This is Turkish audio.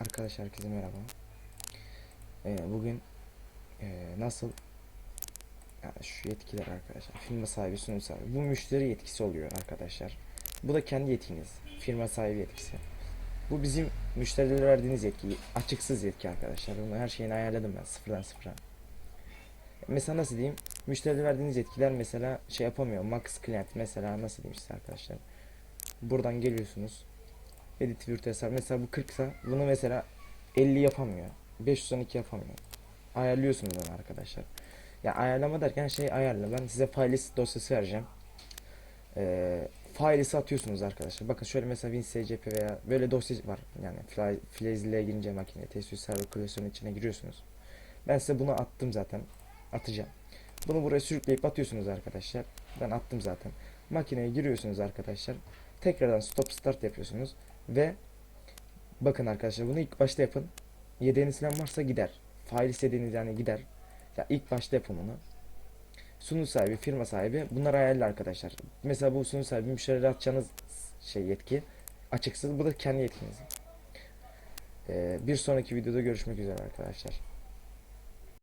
Arkadaşlar herkese merhaba. Ee, bugün ee, nasıl yani şu yetkiler arkadaşlar firma sahibi sunucu sahibi bu müşteri yetkisi oluyor arkadaşlar. Bu da kendi yetkiniz firma sahibi yetkisi. Bu bizim müşterilere verdiğiniz yetki açıksız yetki arkadaşlar. Bunu her şeyini ayarladım ben sıfırdan sıfıra. Mesela nasıl diyeyim? Müşterilere verdiğiniz yetkiler mesela şey yapamıyor. Max Client mesela nasıl diyeyim size arkadaşlar. Buradan geliyorsunuz. Edit hesap mesela bu 40 ise bunu mesela 50 yapamıyor. 512 yapamıyor. Ayarlıyorsunuz onu arkadaşlar. Ya ayarlama derken şey ayarla. Ben size files dosyası vereceğim. Ee, filesi atıyorsunuz arkadaşlar. Bakın şöyle mesela WinSCP veya böyle dosya var. Yani file- filezliğe girince makine test server klasörünün içine giriyorsunuz. Ben size bunu attım zaten. Atacağım. Bunu buraya sürükleyip atıyorsunuz arkadaşlar. Ben attım zaten. Makineye giriyorsunuz arkadaşlar. Tekrardan stop start yapıyorsunuz. Ve bakın arkadaşlar bunu ilk başta yapın. Yedeğiniz falan varsa gider. Fail istediğiniz yani gider. Ya ilk başta yapın bunu. Sunucu sahibi, firma sahibi bunlar ayarlı arkadaşlar. Mesela bu sunucu sahibi müşterilere atacağınız şey yetki açıksız. Bu da kendi yetkiniz. Ee, bir sonraki videoda görüşmek üzere arkadaşlar.